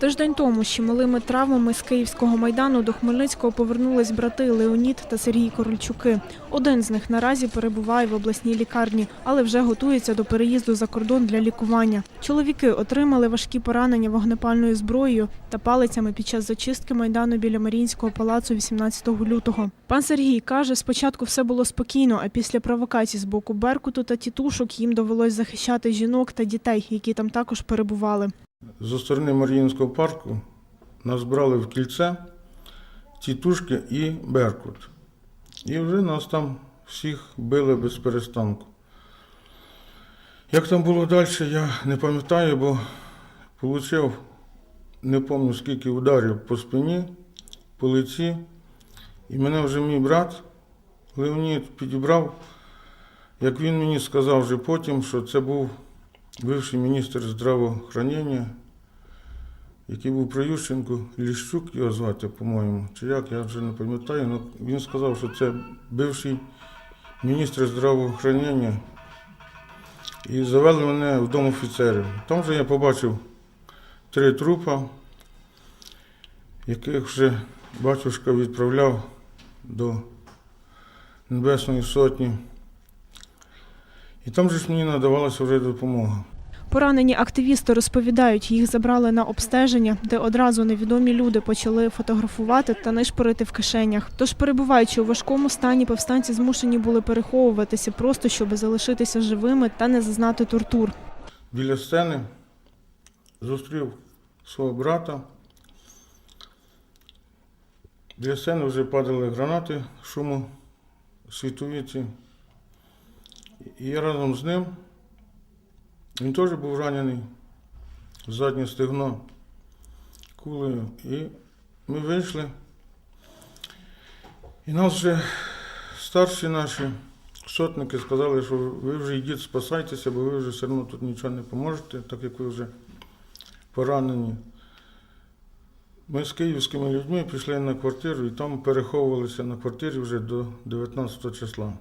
Тиждень тому з чималими травмами з Київського майдану до Хмельницького повернулись брати Леонід та Сергій Корольчуки. Один з них наразі перебуває в обласній лікарні, але вже готується до переїзду за кордон для лікування. Чоловіки отримали важкі поранення вогнепальною зброєю та палицями під час зачистки майдану біля Маріїнського палацу 18 лютого. Пан Сергій каже, спочатку все було спокійно, а після провокацій з боку Беркуту та тітушок їм довелось захищати жінок та дітей, які там також перебували. Зі сторони Маріїнського парку нас брали в кільце тітушки і Беркут. І вже нас там всіх били без перестанку. Як там було далі, я не пам'ятаю, бо отримав не пам'ятаю скільки ударів по спині, по лиці. І мене вже мій брат Леонід підібрав, як він мені сказав вже потім, що це був бивший міністр здравоохранення, який був при Ющенку, Ліщук його звати, по-моєму, чи як, я вже не пам'ятаю, але він сказав, що це бивший міністр здравоохранення. І завели мене в дом офіцерів. Там вже я побачив три трупа, яких вже батюшка відправляв до Небесної Сотні. І там же ж мені надавалася вже допомога. Поранені активісти розповідають, їх забрали на обстеження, де одразу невідомі люди почали фотографувати та нишпорити в кишенях. Тож, перебуваючи у важкому стані, повстанці змушені були переховуватися просто, щоб залишитися живими та не зазнати тортур. Біля сцени зустрів свого брата. Біля сцени вже падали гранати шуму світовіці. І я разом з ним, він теж був ранений заднє стегно кулею. І ми вийшли. І нас вже старші наші сотники сказали, що ви вже йдіть, спасайтеся, бо ви вже все одно тут нічого не поможете, так як ви вже поранені. Ми з київськими людьми пішли на квартиру і там переховувалися на квартирі вже до 19 числа.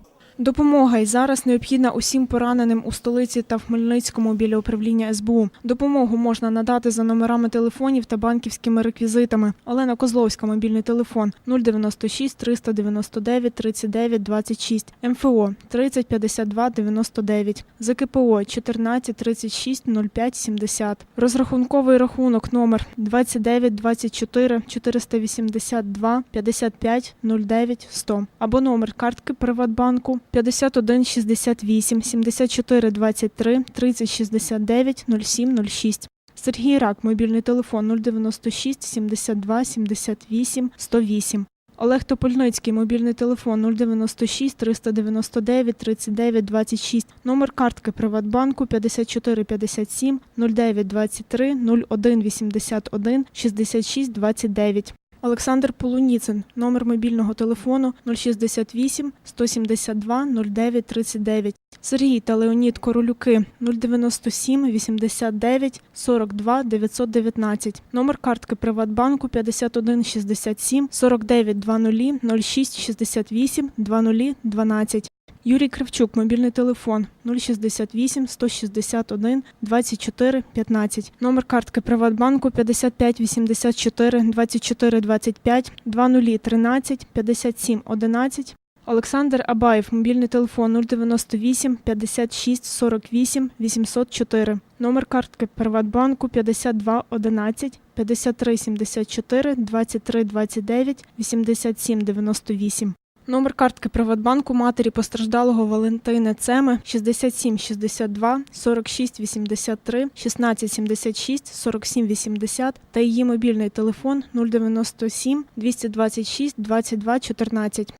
Допомога й зараз необхідна усім пораненим у столиці та в Хмельницькому біля управління СБУ. Допомогу можна надати за номерами телефонів та банківськими реквізитами. Олена Козловська, мобільний телефон 096 399 39 26, МФО 30 52 99, ЗКПО 14 36 05 70. Розрахунковий рахунок номер 29 24 482 55 09 100 або номер картки Приватбанку 51 68 74 23 30 69 07 06. Сергій Рак, мобільний телефон 096 72 78 108. Олег Топольницький, мобільний телефон 096 399 39 26. Номер картки Приватбанку 54 57 09 23 01 81 66 29. Олександр Полуніцин, номер мобільного телефону 068 172 09 39. Сергій та Леонід Королюки 097 89 42 919. Номер картки Приватбанку 51 67 49 00 06 68 20 12. Юрій Кривчук, мобільний телефон 068 161 24 15. Номер картки Приватбанку 55 84 24 25 20 13 57 11. Олександр Абаєв, мобільний телефон 098 56 48 804. Номер картки Приватбанку 52 11 53 74 23 29 87 98. Номер картки Приватбанку матері постраждалого Валентини Цеми 67 62 46 83 16 76 47 80 та її мобільний телефон 097 226 22 14.